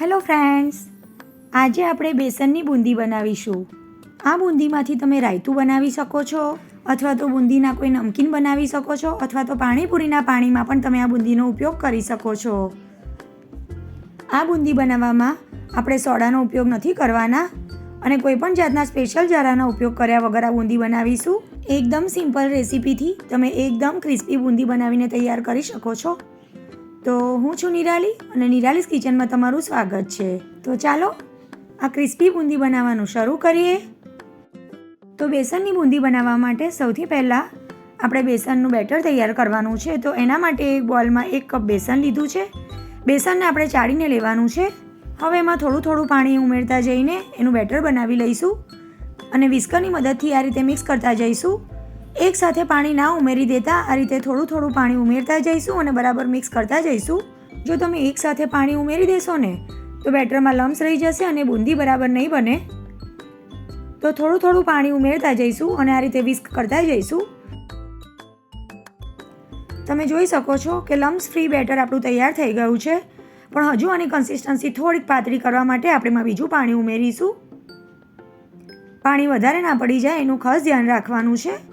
Hello friends આજે આપણે બેસનની બુંદી બનાવીશું. આ બુંદીમાંથી તમે રાયતું બનાવી શકો છો, અથવા તો બૂંદીના કોઈ નમકીન બનાવી શકો છો, અથવા તો પાણીપુરીના પાણીમાં પણ તમે આ બુંદીનો ઉપયોગ કરી શકો છો. આ બુંદી બનાવવામાં આપણે સોડાનો ઉપયોગ નથી કરવાના અને કોઈ પણ જાતના સ્પેશિયલ જરાનો ઉપયોગ કર્યા વગર આ બુંદી બનાવીશું. એકદમ સિમ્પલ રેસીપીથી તમે એકદમ ક્રિસ્પી બુંદી બનાવીને તૈયાર કરી શકો છો. તો હું છું નિરાલી અને નિરાલીસ કિચનમાં તમારું સ્વાગત છે. તો ચાલો, આ ક્રિસ્પી બુંદી બનાવવાનું શરૂ કરીએ. તો બેસનની બુંદી બનાવવા માટે સૌથી પહેલાં આપણે બેસનનું બેટર તૈયાર કરવાનું છે. તો એના માટે એક બોલમાં એક કપ બેસન લીધું છે. બેસનને આપણે ચાળીને લેવાનું છે. હવે એમાં થોડું થોડું પાણી ઉમેરતા જઈને એનું બેટર બનાવી લઈશું અને વિસ્કરની મદદથી આ રીતે મિક્સ કરતા જઈશું. એક સાથે પાણી ના ઉમેરી દેતા આ રીતે થોડું થોડું પાણી ઉમેરતા જઈશું અને બરાબર મિક્સ કરતા જઈશું. જો તમે એક સાથે પાણી ઉમેરી દેશો ને, તો બેટરમાં લમ્સ રહી જશે અને બુંદી બરાબર નહીં બને. તો થોડું થોડું પાણી ઉમેરતા જઈશું અને આ રીતે વિસ્ક કરતા જઈશું. તમે જોઈ શકો છો કે લમ્સ ફ્રી બેટર આપણું તૈયાર થઈ ગયું છે. પણ હજુ આની કન્સિસ્ટન્સી થોડીક પાતળી કરવા માટે આપણે એમાં બીજું પાણી ઉમેરીશું. પાણી વધારે ના પડી જાય, એનું ખાસ ધ્યાન રાખવાનું છે.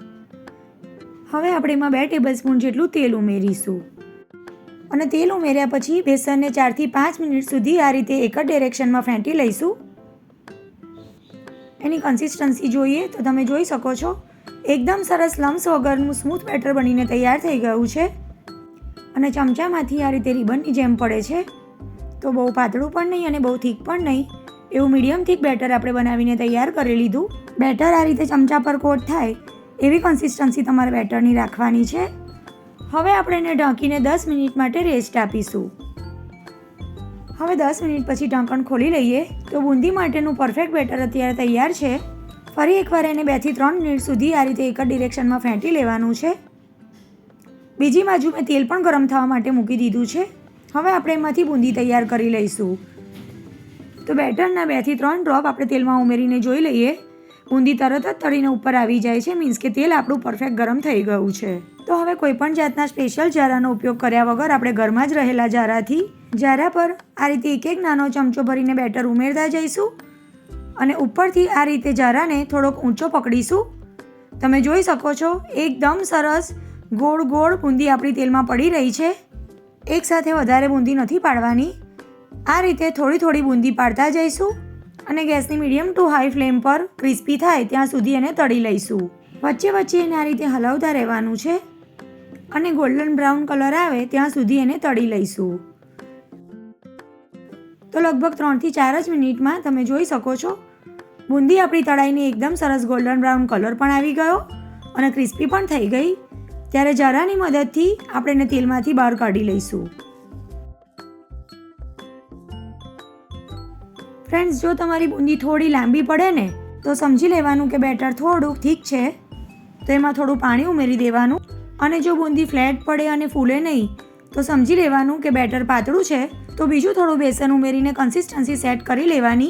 હવે આપણે એમાં બે ટેબલ સ્પૂન જેટલું તેલ ઉમેરીશું. અને તેલ ઉમેર્યા પછી બેસનને ચારથી પાંચ મિનિટ સુધી આ રીતે એક જ ડિરેક્શનમાં ફેંટી લઈશું. એની કન્સિસ્ટન્સી જોઈએ તો તમે જોઈ શકો છો, એકદમ સરસ લમ્સ વગરનું સ્મૂથ બેટર બનીને તૈયાર થઈ ગયું છે. અને ચમચામાંથી આ રીતે રિબનની જેમ પડે છે. તો બહુ પાતળું પણ નહીં અને બહુ થીક પણ નહીં. એવું મીડિયમ થીક બેટર આપણે બનાવીને તૈયાર કરી લીધું. બેટર આ રીતે ચમચા પર કોટ થાય એવી કન્સિસ્ટન્સી તમારે બેટરની રાખવાની છે. હવે આપણે એને ઢાંકીને દસ મિનિટ માટે રેસ્ટ આપીશું. હવે દસ મિનિટ પછી ઢાંકણ ખોલી લઈએ, તો બુંદી માટેનું પરફેક્ટ બેટર અત્યારે તૈયાર છે. ફરી એકવાર એને બેથી ત્રણ મિનિટ સુધી આ રીતે એક જ ડિરેક્શનમાં ફેંટી લેવાનું છે. બીજી બાજુ મેં તેલ પણ ગરમ થવા માટે મૂકી દીધું છે. હવે આપણે એમાંથી બુંદી તૈયાર કરી લઈશું. તો બેટરના બેથી ત્રણ ડ્રોપ આપણે તેલમાં ઉમેરીને જોઈ લઈએ. બુંદી તરત જ તળીને ઉપર આવી જાય છે મીન્સ કે તેલ આપણું પરફેક્ટ ગરમ થઈ ગયું છે. તો હવે કોઈ પણ જાતના સ્પેશિયલ જારાનો ઉપયોગ કર્યા વગર આપણે ઘરમાં જ રહેલા જારાથી, જારા પર આ રીતે એક એક નાનો ચમચો ભરીને બેટર ઉમેરતા જઈશું અને ઉપરથી આ રીતે જારાને થોડોક ઊંચો પકડીશું. તમે જોઈ શકો છો, એકદમ સરસ ગોળ ગોળ બુંદી આપણી તેલમાં પડી રહી છે. એકસાથે વધારે બુંદી નથી પાડવાની. આ રીતે થોડી થોડી બુંદી પાડતા જઈશું. અને ગેસની મીડિયમ ટુ હાઈ ફ્લેમ પર ક્રિસ્પી થાય ત્યાં સુધી એને તળી લઈશું. વચ્ચે વચ્ચે એને આ રીતે હલાવતા રહેવાનું છે અને ગોલ્ડન બ્રાઉન કલર આવે ત્યાં સુધી એને તળી લઈશું. તો લગભગ ત્રણથી ચાર જ મિનિટમાં તમે જોઈ શકો છો. બુંદી આપણી તળાઈને એકદમ સરસ ગોલ્ડન બ્રાઉન કલર પણ આવી ગયો અને ક્રિસ્પી પણ થઈ ગઈ. ત્યારે જરાની મદદથી આપણે એને તેલમાંથી બહાર કાઢી લઈશું. ફ્રેન્ડ્સ જો તમારી બુંદી થોડી લાંબી પડે ને, તો સમજી લેવાનું કે બેટર થોડું ઠીક છે. તો એમાં થોડું પાણી ઉમેરી દેવાનું અને જો બુંદી ફ્લેટ પડે અને ફૂલે નહીં, તો સમજી લેવાનું કે બેટર પાતળું છે. તો બીજું થોડું બેસન ઉમેરીને કન્સિસ્ટન્સી સેટ કરી લેવાની.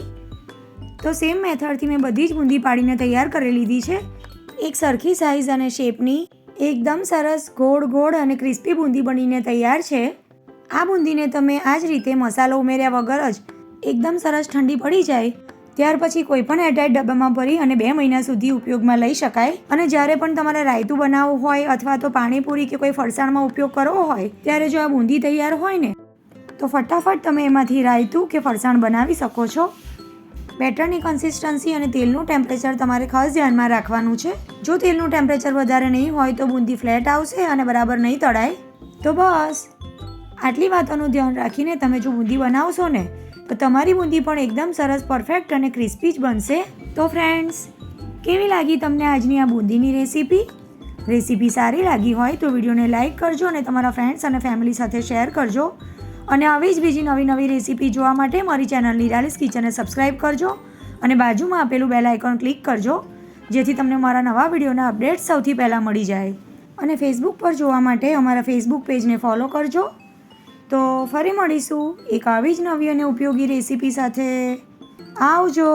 તો સેમ મેથડથી મેં બધી જ બુંદી પાડીને તૈયાર કરી લીધી છે. એક સરખી સાઇઝ અને શેપની એકદમ સરસ, ગોળ ગોળ અને ક્રિસ્પી બુંદી બનીને તૈયાર છે. આ બુંદીને તમે આ જ રીતે મસાલો ઉમેર્યા વગર જ એકદમ સરસ ઠંડી પડી જાય, ત્યાર પછી કોઈ પણ એરટાઇટ ડબ્બામાં ભરી અને બે મહિના સુધી ઉપયોગમાં લઈ શકાય. અને જ્યારે પણ તમારે રાયતું બનાવવું હોય અથવા તો પાણીપુરી કે કોઈ ફરસાણમાં ઉપયોગ કરવો હોય, ત્યારે જો આ બુંદી તૈયાર હોય ને, તો ફટાફટ તમે એમાંથી રાયતું કે ફરસાણ બનાવી શકો છો. બેટરની કન્સિસ્ટન્સી અને તેલનું ટેમ્પરેચર તમારે ખાસ ધ્યાનમાં રાખવાનું છે. જો તેલનું ટેમ્પરેચર વધારે નહીં હોય તો બુંદી ફ્લેટ આવશે અને બરાબર નહીં તળાય. તો બસ. આટલી વાતોનું ધ્યાન રાખીને તમે જો બુંદી બનાવશો ને તો તમારી બુંદી પણ એકદમ સરસ પરફેક્ટ અને ક્રિસ્પી જ બનશે. તો ફ્રેન્ડ્સ કેવી લાગી તમને આજની આ બુંદીની રેસીપી રેસીપી સારી લાગી હોય તો વિડીયોને લાઇક કરજો અને તમારા ફ્રેન્ડ્સ અને ફેમિલી સાથે શેર કરજો. અને આવી જ બીજી નવી નવી રેસીપી જોવા માટે મારી ચેનલ નિરાલીસ કિચનને સબસ્ક્રાઈબ કરજો અને બાજુમાં આપેલું બેલ આઇકોન ક્લિક કરજો, જેથી તમને મારા નવા વિડીયોના અપડેટ સૌથી પહેલાં મળી જાય. અને ફેસબુક પર જોવા માટે અમારા ફેસબુક પેજને ફોલો કરજો. તો ફરી મળીશું એક આવી જ નવી અને ઉપયોગી રેસીપી સાથે. આવજો.